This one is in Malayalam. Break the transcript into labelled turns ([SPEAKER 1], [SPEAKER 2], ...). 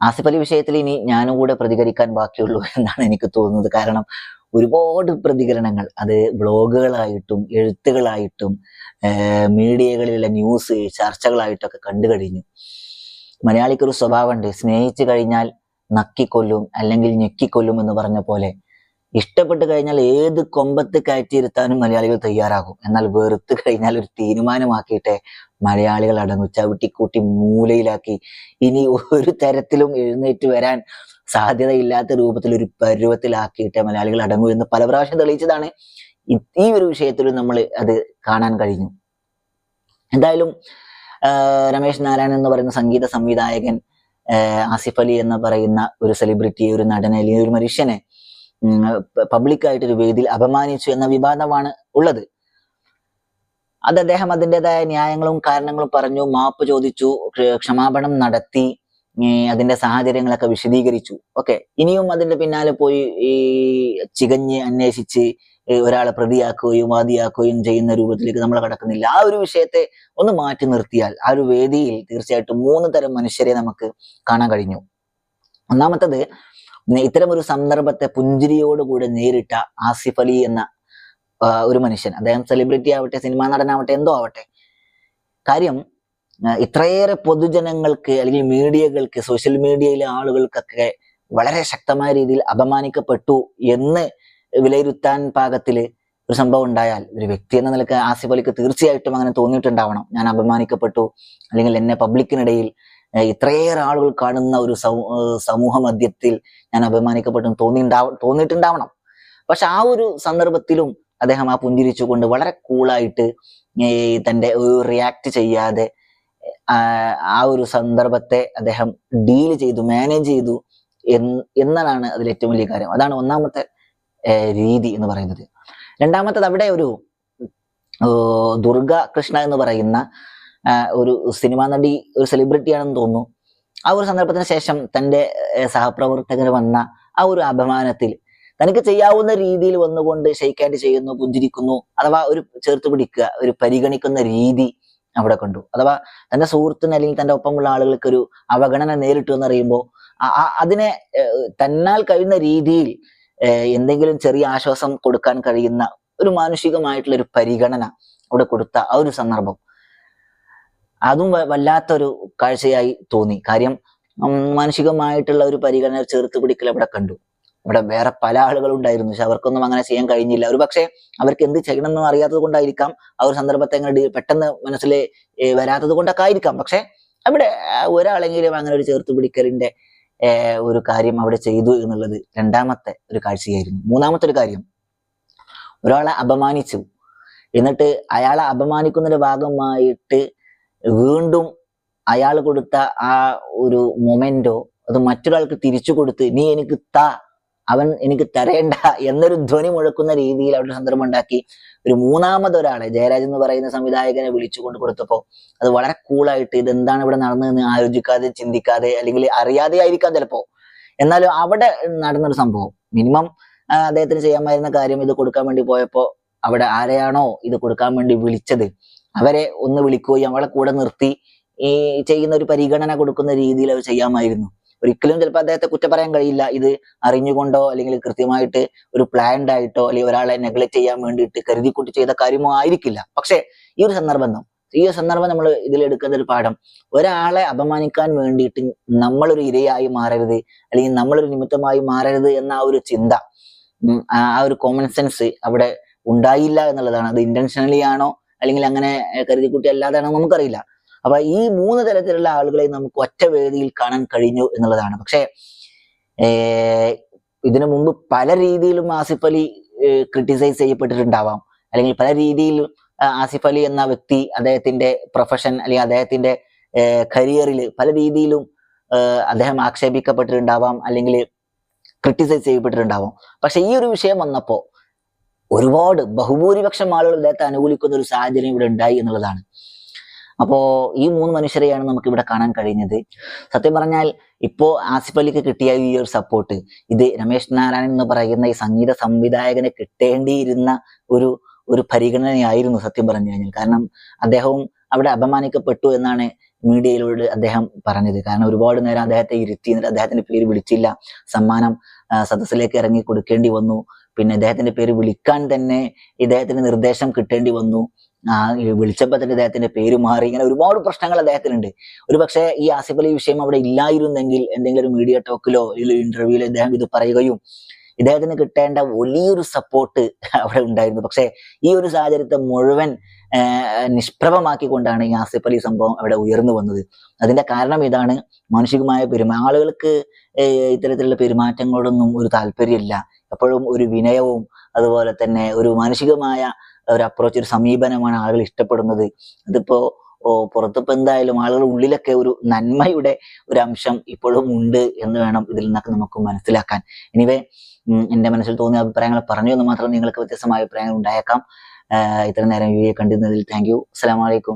[SPEAKER 1] ആസിഫ് അലി വിഷയത്തിൽ ഇനി ഞാനും കൂടെ പ്രതികരിക്കാൻ ബാക്കിയുള്ളൂ എന്നാണ് എനിക്ക് തോന്നുന്നത്. കാരണം ഒരുപാട് പ്രതികരണങ്ങൾ അത് ബ്ലോഗുകളായിട്ടും എഴുത്തുകളായിട്ടും മീഡിയകളിലെ ന്യൂസ് ചർച്ചകളായിട്ടൊക്കെ കണ്ടു കഴിഞ്ഞു. മലയാളിക്കൊരു സ്വഭാവമുണ്ട് സ്നേഹിച്ചു കഴിഞ്ഞാൽ നക്കിക്കൊല്ലും അല്ലെങ്കിൽ ഞെക്കിക്കൊല്ലും എന്ന് പറഞ്ഞ പോലെ ഇഷ്ടപ്പെട്ട് കഴിഞ്ഞാൽ ഏത് കൊമ്പത്ത് കയറ്റിയിരുത്താനും മലയാളികൾ തയ്യാറാകും. എന്നാൽ വെറുത്ത് കഴിഞ്ഞാൽ ഒരു തീരുമാനമാക്കിയിട്ട് മലയാളികൾ അടങ്ങും ചവിട്ടിക്കൂട്ടി മൂലയിലാക്കി. ഇനി ഒരു തരത്തിലും എഴുന്നേറ്റ് വരാൻ സാധ്യതയില്ലാത്ത രൂപത്തിൽ ഒരു പരുവത്തിലാക്കിയിട്ട് മലയാളികൾ അടങ്ങൂ എന്ന് പല പ്രാവശ്യം തെളിയിച്ചതാണ്. ഈ- ഒരു വിഷയത്തിലും നമ്മൾ അത് കാണാൻ കഴിഞ്ഞു. എന്തായാലും രമേശ് നാരായണൻ എന്ന് പറയുന്ന സംഗീത സംവിധായകൻ ആസിഫ് അലി എന്ന് പറയുന്ന ഒരു സെലിബ്രിറ്റി ഒരു നടനെ അല്ലെങ്കിൽ ഒരു മനുഷ്യനെ പബ്ലിക്കായിട്ട് ഒരു വേദിയിൽ അപമാനിച്ചു എന്ന വിവാദമാണ് ഉള്ളത്. അത് അദ്ദേഹം അതിന്റെതായ ന്യായങ്ങളും കാരണങ്ങളും പറഞ്ഞു മാപ്പ് ചോദിച്ചു ക്ഷമാപണം നടത്തി അതിന്റെ സാഹചര്യങ്ങളൊക്കെ വിശദീകരിച്ചു. ഓക്കെ. ഇനിയും അതിന്റെ പിന്നാലെ പോയി ഈ ചികഞ്ഞ് അന്വേഷിച്ച് ഒരാളെ പ്രതിയാക്കുകയും വാദിയാക്കുകയും ചെയ്യുന്ന രൂപത്തിലേക്ക് നമ്മൾ കടക്കുന്നില്ല. ആ ഒരു വിഷയത്തെ ഒന്ന് മാറ്റി നിർത്തിയാൽ ആ ഒരു വേദിയിൽ തീർച്ചയായിട്ടും മൂന്ന് തരം മനുഷ്യരെ നമുക്ക് കാണാൻ കഴിഞ്ഞു. ഒന്നാമത്തത് ഇത്തരം ഒരു സന്ദർഭത്തെ പുഞ്ചിരിയോടുകൂടെ നേരിട്ട ആസിഫ് അലി എന്ന ഒരു മനുഷ്യൻ. അദ്ദേഹം സെലിബ്രിറ്റി ആവട്ടെ സിനിമാ നടനാവട്ടെ എന്തോ ആവട്ടെ. കാര്യം ഇത്രയേറെ പൊതുജനങ്ങൾക്ക് അല്ലെങ്കിൽ മീഡിയകൾക്ക് സോഷ്യൽ മീഡിയയിലെ ആളുകൾക്കൊക്കെ വളരെ ശക്തമായ രീതിയിൽ അപമാനിക്കപ്പെട്ടു എന്ന് വിലയിരുത്താൻ പാകത്തിൽ ഒരു സംഭവം ഉണ്ടായാൽ ഒരു വ്യക്തി എന്ന നിലയ്ക്ക് ആസിഫ് അലിക്ക് തീർച്ചയായിട്ടും അങ്ങനെ തോന്നിയിട്ടുണ്ടാവണം. ഞാൻ അപമാനിക്കപ്പെട്ടു. അല്ലെങ്കിൽ എന്നെ പബ്ലിക്കിനിടയിൽ ഇത്രയേറെ ആളുകൾ കാണുന്ന ഒരു സമൂ- സമൂഹ മധ്യത്തിൽ ഞാൻ അപമാനിക്കപ്പെട്ടു തോന്നിണ്ടാവ തോന്നിയിട്ടുണ്ടാവണം. പക്ഷെ ആ ഒരു സന്ദർഭത്തിലും അദ്ദേഹം ആ പുഞ്ചിരിച്ചുകൊണ്ട് വളരെ കൂളായിട്ട് തന്റെ ഒരു റിയാക്ട് ചെയ്യാതെ ആ ഒരു സന്ദർഭത്തെ അദ്ദേഹം ഡീൽ ചെയ്തു മാനേജ് ചെയ്തു എന്ന് എന്നതാണ് അതിൽ ഏറ്റവും വലിയ കാര്യം. അതാണ് ഒന്നാമത്തെ രീതി എന്ന് പറയുന്നത്. രണ്ടാമത്തത് അവിടെ ഒരു ദുർഗ കൃഷ്ണ എന്ന് പറയുന്ന ഒരു സിനിമാ നടി ഒരു സെലിബ്രിറ്റിയാണെന്ന് തോന്നുന്നു. ആ ഒരു സന്ദർഭത്തിന് ശേഷം തന്റെ സഹപ്രവർത്തകർ വന്ന ആ ഒരു അപമാനത്തിൽ തനിക്ക് ചെയ്യാവുന്ന രീതിയിൽ വന്നുകൊണ്ട് ഷെയ്ക്ക് ഹാൻഡ് ചെയ്യുന്നു പുഞ്ചിരിക്കുന്നു അഥവാ ഒരു ചേർത്ത് പിടിക്കുക ഒരു പരിഗണിക്കുന്ന രീതി അവിടെ കണ്ടു. അഥവാ തന്റെ സുഹൃത്തിന് അല്ലെങ്കിൽ തന്റെ ഒപ്പമുള്ള ആളുകൾക്ക് ഒരു അവഗണന നേരിട്ടു എന്നറിയുമ്പോൾ അതിനെ തന്നാൽ കഴിയുന്ന രീതിയിൽ എന്തെങ്കിലും ചെറിയ ആശ്വാസം കൊടുക്കാൻ കഴിയുന്ന ഒരു മാനുഷികമായിട്ടുള്ള ഒരു പരിഗണന അവിടെ കൊടുത്ത ആ ഒരു സന്ദർഭം. അതും വല്ലാത്തൊരു കാഴ്ചയായി തോന്നി. കാര്യം മാനുഷികമായിട്ടുള്ള ഒരു പരിഗണന ചേർത്ത് പിടിക്കൽ അവിടെ കണ്ടു. ഇവിടെ വേറെ പല ആളുകളും ഉണ്ടായിരുന്നു. പക്ഷെ അവർക്കൊന്നും അങ്ങനെ ചെയ്യാൻ കഴിഞ്ഞില്ല. ഒരു പക്ഷേ അവർക്ക് എന്ത് ചെയ്യണമെന്നും അറിയാത്തത് കൊണ്ടായിരിക്കാം ആ ഒരു സന്ദർഭത്തെ അങ്ങനെ പെട്ടെന്ന് മനസ്സിൽ വരാത്തത് കൊണ്ടൊക്കെ ആയിരിക്കാം. പക്ഷെ അവിടെ ഒരാളെങ്കിലും അങ്ങനെ ഒരു ചേർത്ത് പിടിക്കലിന്റെ ഒരു കാര്യം അവിടെ ചെയ്തു എന്നുള്ളത് രണ്ടാമത്തെ ഒരു കാഴ്ചയായിരുന്നു. മൂന്നാമത്തെ ഒരു കാര്യം ഒരാളെ അപമാനിച്ചു. എന്നിട്ട് അയാളെ അപമാനിക്കുന്നതിന്റെ ഭാഗമായിട്ട് വീണ്ടും അയാൾ കൊടുത്ത ആ ഒരു മൊമെന്റോ അത് മറ്റൊരാൾക്ക് തിരിച്ചു കൊടുത്ത് നീ എനിക്ക് താ അവൻ എനിക്ക് തരേണ്ട എന്നൊരു ധ്വനി മുഴക്കുന്ന രീതിയിൽ ഒരു സന്ദർഭം ഉണ്ടാക്കി. ഒരു മൂന്നാമതൊരാളെ ജയരാജ് എന്ന് പറയുന്ന സംവിധായകനെ വിളിച്ചുകൊണ്ട് കൊടുത്തപ്പോ അത് വളരെ കൂളായിട്ട് ഇത് എന്താണ് ഇവിടെ നടന്നതെന്ന് ആലോചിക്കാതെ ചിന്തിക്കാതെ അല്ലെങ്കിൽ അറിയാതെ ആയിരിക്കാം ചിലപ്പോ. എന്നാലും അവിടെ നടന്നൊരു സംഭവം. മിനിമം അദ്ദേഹത്തിന് ചെയ്യാമായിരുന്ന കാര്യം ഇത് കൊടുക്കാൻ വേണ്ടി പോയപ്പോ അവിടെ ആരെയാണോ ഇത് കൊടുക്കാൻ വേണ്ടി വിളിച്ചത് അവരെ ഒന്ന് വിളിക്കുകയും അവളെ കൂടെ നിർത്തി ഈ ചെയ്യുന്ന ഒരു പരിഗണന കൊടുക്കുന്ന രീതിയിൽ അവർ ചെയ്യാമായിരുന്നു. ഒരിക്കലും ചിലപ്പോൾ അദ്ദേഹത്തെ കുറ്റം പറയാൻ കഴിയില്ല. ഇത് അറിഞ്ഞുകൊണ്ടോ അല്ലെങ്കിൽ കൃത്യമായിട്ട് ഒരു പ്ലാൻഡ് ആയിട്ടോ അല്ലെങ്കിൽ ഒരാളെ നെഗ്ലക്ട് ചെയ്യാൻ വേണ്ടിയിട്ട് കരുതിക്കൂട്ടി ചെയ്ത കാര്യമോ ആയിരിക്കില്ല. പക്ഷേ ഈ ഒരു സന്ദർഭം ഈ ഒരു സന്ദർഭം നമ്മൾ ഇതിലെടുക്കുന്ന ഒരു പാഠം ഒരാളെ അപമാനിക്കാൻ വേണ്ടിയിട്ട് നമ്മളൊരു ഇരയായി മാറരുത് അല്ലെങ്കിൽ നമ്മളൊരു നിമിത്തമായി മാറരുത് എന്ന ആ ഒരു ചിന്ത ആ ഒരു കോമൺ സെൻസ് അവിടെ ഉണ്ടായില്ല എന്നുള്ളതാണ്. അത് ഇന്റൻഷനലി ആണോ അല്ലെങ്കിൽ അങ്ങനെ കരുതിക്കുട്ടി അല്ലാതാണോ നമുക്കറിയില്ല. അപ്പൊ ഈ മൂന്ന് തരത്തിലുള്ള ആളുകളെ നമുക്ക് ഒറ്റ വേദിയിൽ കാണാൻ കഴിഞ്ഞു എന്നുള്ളതാണ്. പക്ഷേ ഇതിനു മുമ്പ് പല രീതിയിലും ആസിഫ് അലി ക്രിട്ടിസൈസ് ചെയ്യപ്പെട്ടിട്ടുണ്ടാവാം. അല്ലെങ്കിൽ പല രീതിയിൽ ആസിഫ് അലി എന്ന വ്യക്തി അദ്ദേഹത്തിന്റെ പ്രൊഫഷൻ അല്ലെങ്കിൽ അദ്ദേഹത്തിന്റെ കരിയറിൽ പല രീതിയിലും അദ്ദേഹം ആക്ഷേപിക്കപ്പെട്ടിട്ടുണ്ടാവാം അല്ലെങ്കിൽ ക്രിട്ടിസൈസ് ചെയ്യപ്പെട്ടിട്ടുണ്ടാവാം. പക്ഷെ ഈ ഒരു വിഷയം വന്നപ്പോ ഒരുപാട് ബഹുഭൂരിപക്ഷം ആളുകൾ അദ്ദേഹത്തെ അനുകൂലിക്കുന്ന ഒരു സാഹചര്യം ഇവിടെ ഉണ്ടായി എന്നുള്ളതാണ്. അപ്പോ ഈ മൂന്ന് മനുഷ്യരെയാണ് നമുക്ക് ഇവിടെ കാണാൻ കഴിഞ്ഞത് സത്യം പറഞ്ഞാൽ ഇപ്പോ ആസിഫ് അലിക്ക് കിട്ടിയ ഈ ഒരു സപ്പോർട്ട് ഇത് രമേശ് നാരായണൻ എന്ന് പറയുന്ന ഈ സംഗീത സംവിധായകന് കിട്ടേണ്ടിയിരുന്ന ഒരു ഒരു പരിഗണനയായിരുന്നു സത്യം പറഞ്ഞു കഴിഞ്ഞാൽ. കാരണം അദ്ദേഹവും അവിടെ അപമാനിക്കപ്പെട്ടു എന്നാണ് മീഡിയയിലൂടെ അദ്ദേഹം പറഞ്ഞത്. കാരണം ഒരുപാട് നേരം അദ്ദേഹത്തെ ഇരുത്തി എന്നിട്ട് അദ്ദേഹത്തിന്റെ പേര് വിളിച്ചില്ല. സമ്മാനം സദസ്സിലേക്ക് ഇറങ്ങി കൊടുക്കേണ്ടി വന്നു. പിന്നെ അദ്ദേഹത്തിന്റെ പേര് വിളിക്കാൻ തന്നെ ഇദ്ദേഹത്തിന് നിർദ്ദേശം കിട്ടേണ്ടി വന്നു. ആ വിളിച്ചപ്പോ തന്നെ അദ്ദേഹത്തിന്റെ പേര് മാറി ഇങ്ങനെ ഒരുപാട് പ്രശ്നങ്ങൾ അദ്ദേഹത്തിനുണ്ട് ഒരു പക്ഷേ ഈ ആസിഫ് അലി വിഷയം അവിടെ ഇല്ലായിരുന്നെങ്കിൽ എന്തെങ്കിലും ഒരു മീഡിയ ടോക്കിലോ ഇന്റർവ്യൂവിലോ ഇദ്ദേഹം ഇത് പറയുകയും ഇദ്ദേഹത്തിന് കിട്ടേണ്ട വലിയൊരു സപ്പോർട്ട് അവിടെ ഉണ്ടായിരുന്നു. പക്ഷേ ഈ ഒരു സാഹചര്യത്തെ മുഴുവൻ നിഷ്പ്രഭമാക്കിക്കൊണ്ടാണ് ഈ ആസിഫ് അലി സംഭവം അവിടെ ഉയർന്നു വന്നത്. അതിന്റെ കാരണം ഇതാണ് മാനുഷികമായ പെരുമാ ആളുകൾക്ക് ഇത്തരത്തിലുള്ള പെരുമാറ്റങ്ങളോടൊന്നും ഒരു താല്പര്യമില്ല. എപ്പോഴും ഒരു വിനയവും അതുപോലെ തന്നെ ഒരു മാനുഷികമായ ഒരു അപ്രോച്ച് ഒരു സമീപനമാണ് ആളുകൾ ഇഷ്ടപ്പെടുന്നത്. അതിപ്പോ പുറത്തിപ്പോ എന്തായാലും ആളുകൾ ഉള്ളിലൊക്കെ ഒരു നന്മയുടെ ഒരു അംശം ഇപ്പോഴും ഉണ്ട് എന്ന് വേണം ഇതിൽ നിന്നൊക്കെ നമുക്ക് മനസ്സിലാക്കാൻ. എനിവേ എന്റെ മനസ്സിൽ തോന്നിയ അഭിപ്രായങ്ങൾ പറഞ്ഞു എന്ന് മാത്രം നിങ്ങൾക്ക് വ്യത്യസ്തമായ അഭിപ്രായങ്ങൾ ഉണ്ടായേക്കാം. ഇത്ര നേരം വീഡിയോ കണ്ടിരുന്നതിൽ താങ്ക് യു അസ്സലാമു അലൈക്കും.